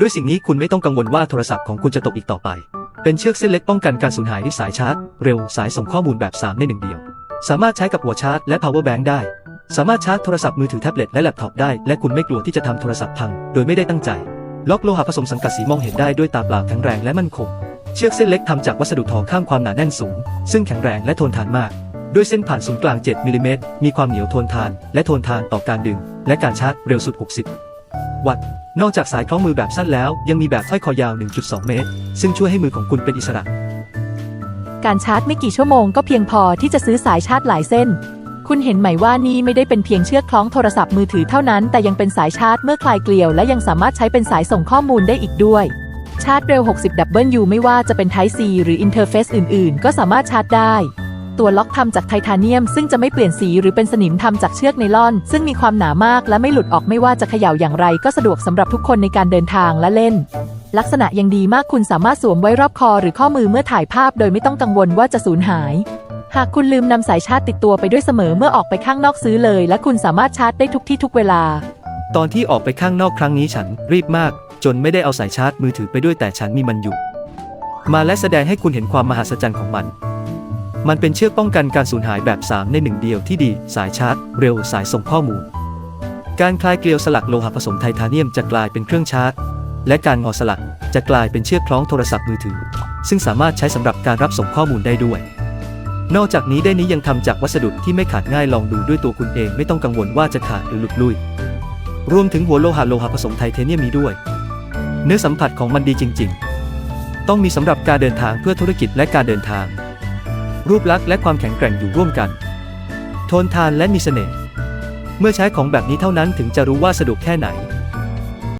ด้วยสิ่งนี้คุณไม่ต้องกังวลว่าโทรศัพท์ของคุณจะตกอีกต่อไป เป็นเชือกเส้นเล็กป้องกันการสูญหายด้วยสายชาร์จ เร็วสายส่งข้อมูลแบบ 3 ในหนึ่งเดียว สามารถใช้กับหัวชาร์จและ power bank ได้ สามารถชาร์จโทรศัพท์มือถือแท็บเล็ตและแล็ปท็อปได้ และคุณไม่กลัวที่จะทำโทรศัพท์พัง โดยไม่ได้ตั้งใจ ล็อกโลหะผสมสังกัดสีมองเห็นได้ด้วยตาเปล่าแข็งแรงและมั่นคง เชือกเส้นเล็กทำจากวัสดุทองข้ามความหนาแน่นสูง ซึ่งแข็งแรงและทนทานมาก ด้วยเส้นผ่านศูนย์กลาง 7มิลิเมตรมีความเหนียวทนทาน และทนทานต่อการดึง และการชาร์จเร็วสุด 60 วัตต์ นอกจากสายคล้องมือแบบสั้นแล้ว ยังมีแบบห้อยคอยาว 1.2 เมตร ซึ่งช่วยให้มือของคุณเป็นอิสระ การชาร์จไม่กี่ชั่วโมงก็เพียงพอที่จะซื้อสายชาร์จหลายเส้น คุณเห็นไหมว่านี่ไม่ได้เป็นเพียงเชือกคล้องโทรศัพท์มือถือเท่านั้น แต่ยังเป็นสายชาร์จเมื่อคลายเกลียว และยังสามารถใช้เป็นสายส่งข้อมูลได้อีกด้วย ชาร์จเร็ว 60 W ไม่ว่าจะเป็น Type C หรืออินเทอร์เฟซอื่น ๆ ก็สามารถชาร์จได้ ตัวล็อกทำจากไทเทเนียม ซึ่งจะไม่เปลี่ยนสีหรือเป็นสนิมทำจากเชือกไนลอน ซึ่งมีความหนามากและไม่หลุดออกไม่ว่าจะเขย่าอย่างไร ก็สะดวกสำหรับทุกคนในการเดินทางและเล่น ลักษณะยังดีมากคุณสามารถสวมไว้รอบคอหรือข้อมือเมื่อถ่ายภาพ โดยไม่ต้องกังวลว่าจะสูญหาย หากคุณลืมนำสายชาร์จติดตัวไปด้วยเสมอเมื่อออกไปข้างนอกซื้อเลย และคุณสามารถชาร์จได้ทุกที่ทุกเวลา ตอนที่ออกไปข้างนอกครั้งนี้ฉันรีบมาก จนไม่ได้เอาสายชาร์จมือถือไปด้วยแต่ฉันมีมันอยู่ มาและแสดงให้คุณเห็นความมหัศจรรย์ของมัน มันเป็นเชือกป้องกันการสูญหายแบบ 3 ในหนึ่งเดียวที่ดี สายชาร์จ เร็วสายส่งข้อมูล การคลายเกลียวสลักโลหะผสมไทเทเนียมจะกลายเป็นเครื่องชาร์จ และการงอสลักจะกลายเป็นเชือกคล้องโทรศัพท์มือถือ ซึ่งสามารถใช้สำหรับการรับส่งข้อมูลได้ด้วย นอกจากนี้ได้นี้ยังทำจากวัสดุที่ไม่ขาดง่ายลองดูด้วยตัวคุณเองไม่ต้องกังวลว่าจะขาดหรือหลุดลุยรวมถึงหัวโลหะโลหะผสมไทเทเนียมนี้ด้วย เนื้อสัมผัสของมันดีจริง ๆ ต้องมีสำหรับการเดินทางเพื่อธุรกิจและการเดินทาง รูปลักษณ์และความแข็งแกร่งอยู่ร่วมกัน ทนทานและมีเสน่ห์ เมื่อใช้ของแบบนี้เท่านั้นถึงจะรู้ว่าสะดวกแค่ไหน